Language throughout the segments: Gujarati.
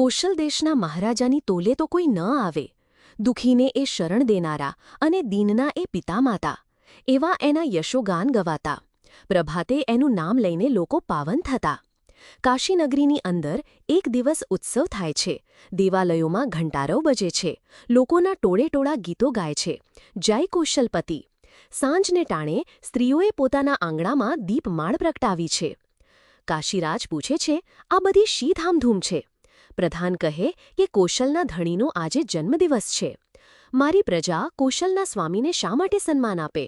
કૌશલ દેશના મહારાજાની તોલે તો કોઈ ન આવે. દુઃખીને એ શરણ દેનારા અને દીનના એ પિતામાતા. એવા એના યશોગાન ગવાતા. પ્રભાતે એનું નામ લઈને લોકો પાવન થતા. કાશીનગરીની અંદર એક દિવસ ઉત્સવ થાય છે. દેવાલયોમાં ઘંટારવ બજે છે. લોકોના ટોળેટોળા ગીતો ગાય છે. જય કૌશલપતિ. સાંજને ટાણે સ્ત્રીઓએ પોતાના આંગણામાં દીપમાળ પ્રગટાવી છે. કાશીરાજ પૂછે છે, આ બધી શી ધામધૂમ છે? પ્રધાન કહે કે કોશલના ધણીનો આજે જન્મદિવસ છે. મારી પ્રજા કોશલના સ્વામીને શા માટે સન્માન આપે?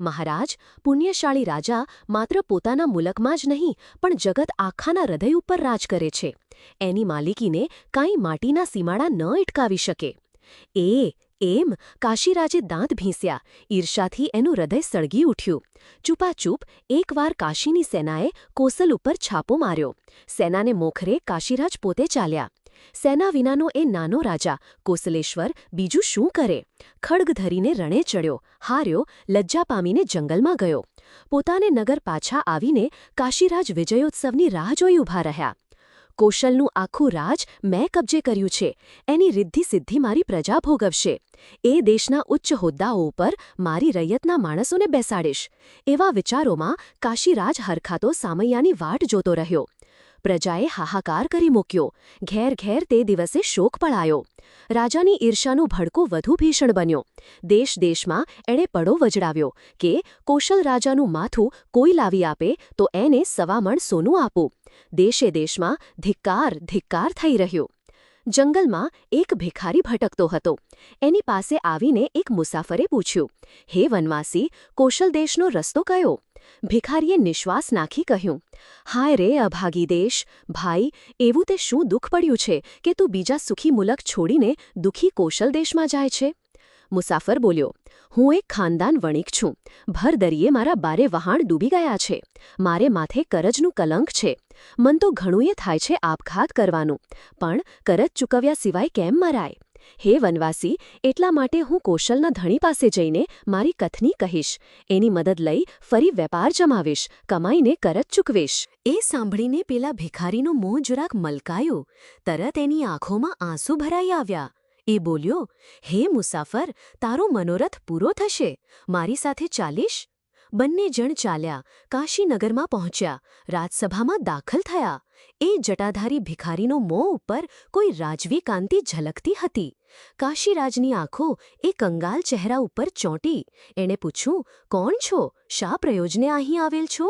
મહારાજ, પુણ્યશાળી રાજા માત્ર પોતાના મુલકમાં જ નહીં, પણ જગત આખાના હૃદય ઉપર રાજ કરે છે. એની માલિકીને કાંઈ માટીના સીમાડા ન અટકાવી શકે. એ એમ કાશીરાજે દાંત ભીંસ્યા. ઈર્ષાથી એનું હૃદય સળગી ઉઠ્યું. ચૂપાચૂપ એકવાર કાશીની સેનાએ કોસલ ઉપર છાપો માર્યો. સેનાને મોખરે કાશીરાજ પોતે ચાલ્યા. સેના વિનાનો એ નાનો રાજા, કોસલેશ્વર, બીજું શું કરે? ખડગ ધરીને રણે ચડ્યો, હાર્યો, લજ્જા પામીને જંગલમાં ગયો. પોતાને નગર પાછા આવીને કાશીરાજ વિજયોત્સવની રાહ જોઈ ઊભા રહ્યા. કૌશલનું આખું રાજ મેં કબજે કર્યું છે. એની રિદ્ધિ સિદ્ધિ મારી પ્રજા ભોગવશે. એ દેશના ઉચ્ચ હોદ્દાઓ ઉપર મારી રૈયતના માણસોને બેસાડીશ. એવા વિચારોમાં કાશીરાજ હરખાતો સામૈયાની વાટ જોતો રહ્યો. પ્રજાએ હાહાકાર કરી મૂક્યો. ઘેર ઘેર તે દિવસે શોક પળાયો રાજાની ઈર્ષાનું ભડકો વધુ ભીષણ બન્યો. દેશ દેશમાં એણે પડો વજડાવ્યો કે કોશલ રાજાનું માથું કોઈ લાવી આપે તો એને સવામણ સોનું આપું. દેશે દેશમાં ધિક્કાર ધિક્કાર થઈ રહ્યો. જંગલમાં એક ભિખારી ભટકતો હતો. એની પાસે આવીને એક મુસાફરે પૂછ્યું, હે વનવાસી, કોશલ દેશનો રસ્તો કયો? ભિખારીએ નિશ્વાસ નાખી કહ્યું, હાય રે અભાગી દેશ, ભાઈ, એવું તે શું દુઃખ પડ્યું છે કે તું બીજા સુખી મુલક છોડીને દુઃખી કૌશલ દેશમાં જાય છે? મુસાફર બોલ્યો, હું એક ખાનદાન વણિક છું. ભરદરીએ મારા બારે વહાણ ડૂબી ગયા છે. મારે માથે કરજનું કલંક છે. મન તો ઘણુંએ થાય છે આપઘાત કરવાનું. પણ કરજ ચૂકવ્યા સિવાય કેમ મરાય? હે વનવાસી, એટલા માટે હું કૌશલના ધણી પાસે જઈને મારી કથની કહીશ. એની મદદ લઈ ફરી વેપાર જમાવીશ, કમાઈને કરજ ચૂકવીશ. એ સાંભળીને પેલા ભિખારીનો મોં જરાક મલકાયો. તરત એની આંખોમાં આંસુ ભરાઈ આવ્યા. એ બોલ્યો, હે મુસાફર, તારો મનોરથ પૂરો થશે. મારી સાથે ચાલીશ? બંને જણ ચાલ્યા કાશીનગરમાં પહોંચ્યા. રાજસભામાં દાખલ થયા. એ જટાધારી ભિખારીનો મોં ઉપર કોઈ રાજવી કાંતિ ઝલકતી હતી. કાશીરાજની આંખો એ કંગાલ ચહેરા ઉપર ચોંટી. એણે પૂછ્યું, કોણ છો? શા પ્રયોજને અહીં આવેલ છો?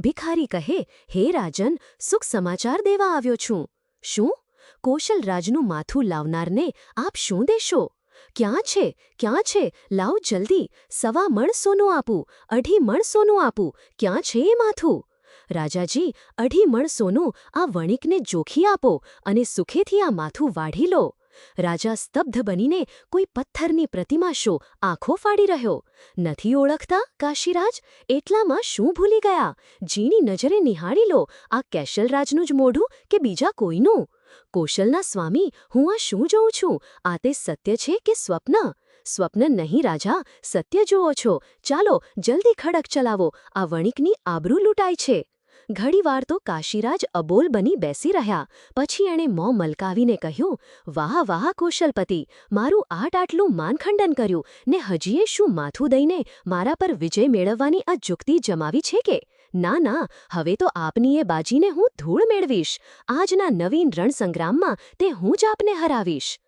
ભિખારી કહે, હે રાજન, સુખ સમાચાર દેવા આવ્યો છું. શું? કૌશલરાજનું માથું લાવનારને આપ શું દેશો? ક્યાં છે? ક્યાં છે? લાવ જલ્દી. સવા મણ સોનું આપું. અઢી મણ સોનું આપું. ક્યાં છે એ માથું? રાજાજી, અઢી મણ સોનું આ વણિકને જોખી આપો અને સુખેથી આ માથું વાઢી લો. રાજા સ્તબ્ધ બનીને કોઈ પથ્થરની પ્રતિમા શો આંખો ફાડી રહ્યો. નથી ઓળખતા, કાશીરાજ? એટલામાં શું ભૂલી ગયા? જીની નજરે નિહાળી લો. આ કેશલરાજનું જ મોઢું કે બીજા કોઈનું? કૌશલના સ્વામી, હું આ શું જોઉં છું? આ તે સત્ય છે કે સ્વપ્ન? સ્વપ્ન નહીં રાજા, સત્ય જુઓ છો. ચાલો, જલ્દી ખડક ચલાવો. આ વણિકની આબરૂ લૂંટાય છે. ઘડીવાર તો કાશીરાજ અબોલ બની બેસી રહ્યા. પછી એણે મોં મલકાવીને કહ્યું, વાહ વાહ, કૌશલપતિ, મારું આટ આટલું માનખંડન કર્યું. ને હજીએ શું માથું દઈને મારા પર વિજય મેળવવાની આ જુક્તિ જમાવી છે કે? ના ના, હવે તો આપની એ બાજીને હું ધૂળ મેળવીશ. આજના નવીન રણસંગ્રામમાં તે હું જ આપને હરાવીશ.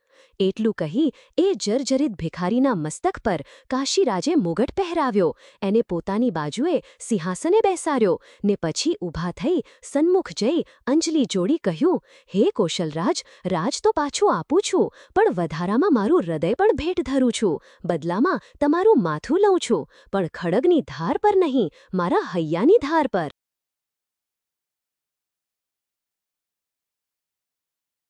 એટલું કહી એ જર્જરિત ભિખારીના મસ્તક પર કાશીરાજે મુગટ પહેરાવ્યો. એને પોતાની બાજુએ સિંહાસને બેસાડ્યો ને પછી ઊભા થઈ સન્મુખ જઈ અંજલિ જોડી કહ્યું, હે કૌશલરાજ, રાજ તો પાછું આપું છું, પણ વધારામાં મારું હૃદય પણ ભેટ ધરું છું. બદલામાં તમારું માથું લઉં છું, પણ ખડગની ધાર પર નહીં, મારા હૈયાની ધાર પર.